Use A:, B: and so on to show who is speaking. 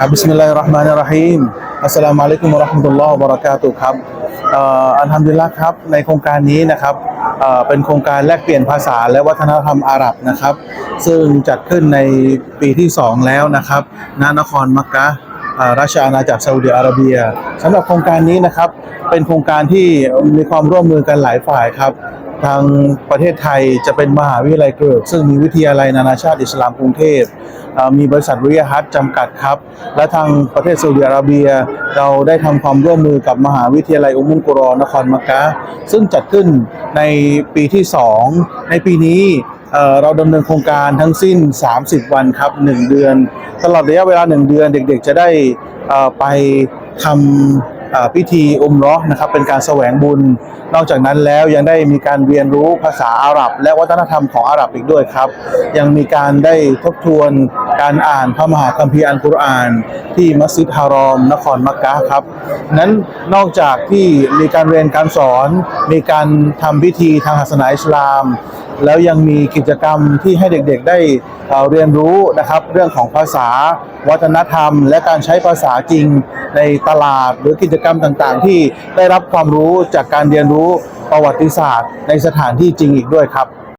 A: ครับบิสมิลลาฮิรเราะห์มานิรเราะฮีมอัสสลามุอะลัยกุมวะเราะห์มะตุลลอฮ์วะบะเราะกาตุครับอัลฮัมดุลิลละห์ครับในโครงการนี้นะครับเอ่อเป็นโครงการแลกเปลี่ยนภาษาและวัฒนธรรมอาหรับนะครับ ซึ่งจัดขึ้นในปีที่ 2 แล้วนะครับณนครมักกะราชอาณาจักรซาอุดิอาระเบียสำหรับโครงการนี้นะครับเป็นโครงการที่มีความร่วมมือกันหลายฝ่ายครับ ทางประเทศไทยจะเป็นมหาวิทยาลัยเกิดซึ่งมีวิทยาลัยนานาชาติอิสลามกรุงเทพมีบริษัทวิยฮัตจำกัดครับ และทางประเทศซาอุดิอาระเบีย เราได้ทำความร่วมมือกับมหาวิทยาลัยอุมุลกุรอนครมักกะซึ่งจัดขึ้นในปีที่ 2 ในปีนี้เราดำเนินโครงการทั้งสิ้น 30 วันครับ 1 เดือน ตลอดระยะเวลา 1 เดือนเด็กๆ จะได้ไปทำอ่า พิธีอุมราะห์นะครับเป็นการแสวงบุญ นอกจากนั้นแล้วยังได้มีการเรียนรู้ภาษาอาหรับ และวัฒนธรรมของอาหรับอีกด้วยครับ ยังมีการได้ทบทวนการอ่านพระมหาคัมภีร์อัลกุรอาน ที่มัสยิดฮารอม นครมักกะฮ์ครับนั้นนอกจากที่มีการเรียนการสอน มีการทำพิธีทางศาสนาอิสลาม แล้วยังมีกิจกรรมที่ให้เด็กๆได้เเรียนรู้นะครับ เรื่องของภาษา วัฒนธรรม และการใช้ภาษาจริงในตลาด หรือกิจกรรมต่างๆ ที่ได้รับความรู้จากการเรียนรู้ประวัติศาสตร์ ในสถานที่จริงอีกด้วยครับ